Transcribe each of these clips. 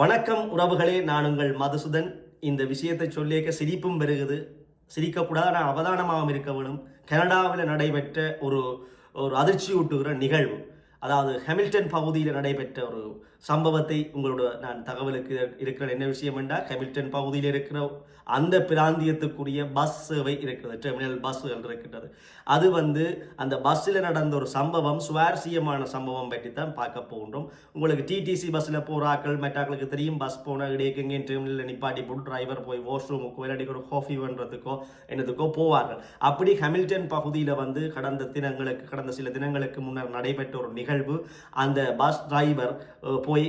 வணக்கம் உறவுகளே நான் உங்கள் மதுசுதன். இந்த விஷயத்தை சொல்லியிருக்க சிரிப்பும் பெருகுது. சிரிக்கக்கூடாது நான் அவதானமாகவும் இருக்க வேணும். கனடாவில் நடைபெற்ற ஒரு ஒரு அதிர்ச்சி ஊட்டுகிற நிகழ்வு. அதாவது ஹெமில்டன் பகுதியில் நடைபெற்ற ஒரு சம்பவத்தை உங்களோட நான் தகவலுக்கு இருக்கிற என்ன விஷயம் என்றால் ஹெமில்டன் பகுதியில் இருக்கிற அந்த பிராந்தியத்துக்குரிய பஸ் சேவை இருக்கிறது டெர்மினல் பஸ்ஸுகள் இருக்கின்றது. அது வந்து அந்த பஸ்ஸில் நடந்த ஒரு சம்பவம் சுவாரஸ்யமான சம்பவம் பற்றி தான் பார்க்க போகின்றோம். உங்களுக்கு டிடிசி பஸ்ஸில் போகிறாக்கள் மெட்டாக்களுக்கு தெரியும் பஸ் போன இடையே எங்கேயும் டெர்மினலில் நிப்பாட்டி போட்டு டிரைவர் போய் வாஷ்ரூமுக்கோ இல்லாட்டி ஒரு காஃபி பண்ணுறதுக்கோ என்னதுக்கோ போவார்கள். அப்படி ஹெமில்டன் பகுதியில் வந்து கடந்த தினங்களுக்கு கடந்த சில தினங்களுக்கு முன்னர் நடைபெற்ற ஒரு நிகழ்வு அந்த பஸ் டிரைவர் போய்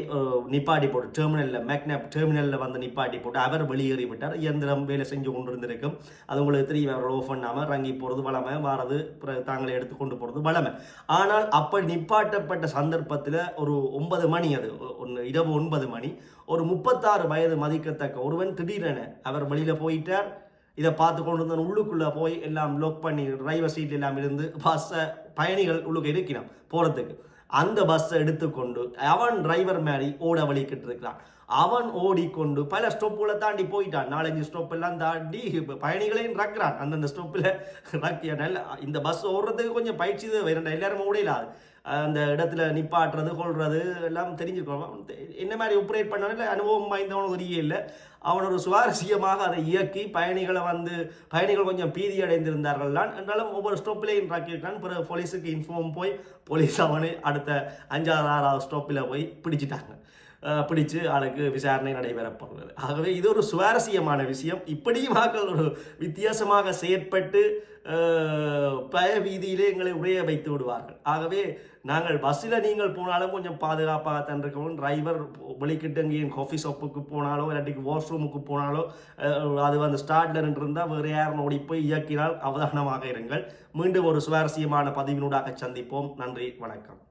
நிப்பாட்டி போட்டு டெர்மினலில் மேக்னாப் டெர்மினலில் வந்து நிப்பாட்டி போட்டு அவர் வெளியேறி விட்டார். இயந்திரம் வேலை செஞ்சு கொண்டிருந்திருக்கும். அது உங்களுக்கு தெரியும் அவர் ஓஃப் பண்ணாமல் இறங்கி போகிறது வளமை வாரது பிறகு தாங்களே எடுத்து கொண்டு போகிறது வளமை. ஆனால் அப்படி நிப்பாட்டப்பட்ட சந்தர்ப்பத்தில் ஒரு ஒன்பது மணி அது ஒன்று இரவு ஒன்பது மணி ஒரு முப்பத்தாறு வயது மதிக்கத்தக்க ஒருவன் திடீரென அவர் வெளியில் போயிட்டார். இதை பார்த்து கொண்டு வந்து உள்ளுக்குள்ளே போய் எல்லாம் லோக் பண்ணி டிரைவர் சீட் எல்லாம் இருந்து பஸ்ஸை பயணிகள் உள்ளுக்கு இருக்கிறான் போகிறதுக்கு அந்த பஸ்ஸை எடுத்துக்கொண்டு அவன் டிரைவர் மாதிரி ஓட வலிக்கிட்டு இருக்கிறான் அவன் ஓடிக்கொண்டு பல ஸ்டோப்புகளை தாண்டி போயிட்டான். நாலஞ்சு ஸ்டோப் எல்லாம் தாண்டி பயணிகளையும் ரக்குறான். அந்தந்த ஸ்டோப்பில் ரக்கிய நல்ல இந்த பஸ் ஓடுறதுக்கு கொஞ்சம் பயிற்சி தான் இரண்டு எல்லாரும் ஓடையிலாது அந்த இடத்துல நிப்பாட்டுறது கொள்வது எல்லாம் தெரிஞ்சிருக்கணும் என்ன மாதிரி ஒப்ரேட் பண்ணாலும் அனுபவம் வாய்ந்தவனுக்கு தெரிய இல்லை. அவன் ஒரு சுவாரஸ்யமாக அதை இயக்கி பயணிகளை வந்து பயணிகள் கொஞ்சம் பீதி அடைந்திருந்தார்கள்தான். என்றாலும் ஒவ்வொரு ஸ்டாப்பிலையும் ராக்கியிருக்கான் பிறகு போலீஸுக்கு இன்ஃபார்ம் போய் போலீஸ் அவனை அடுத்த அஞ்சாவது ஆறாவது ஸ்டாப்பில் போய் பிடிச்சிட்டாங்க. பிடிச்சு ஆளுக்கு விசாரணை நடைபெறப்படுகிறது ஆகவே இது ஒரு சுவாரஸ்யமான விஷயம். இப்படியும் மக்கள் ஒரு வித்தியாசமாக செயற்பட்டு பய வீதியிலே எங்களை உடைய வைத்து விடுவார்கள். ஆகவே நாங்கள் பஸ்ஸில் நீங்கள் போனாலும் கொஞ்சம் பாதுகாப்பாக தான் இருக்கணும் டிரைவர் வெளிக்கிட்டு எங்கேயும் காஃபி ஷாப்புக்கு போனாலோ இல்லாட்டி வாஷ்ரூமுக்கு போனாலோ அது வந்து ஸ்டார்ட்ல இருந்தால் வேறு யாரும் ஓடி போய் இயக்கினால் அவதானமாக இருங்கள். மீண்டும் ஒரு சுவாரஸ்யமான பதிவினூடாக சந்திப்போம். நன்றி வணக்கம்.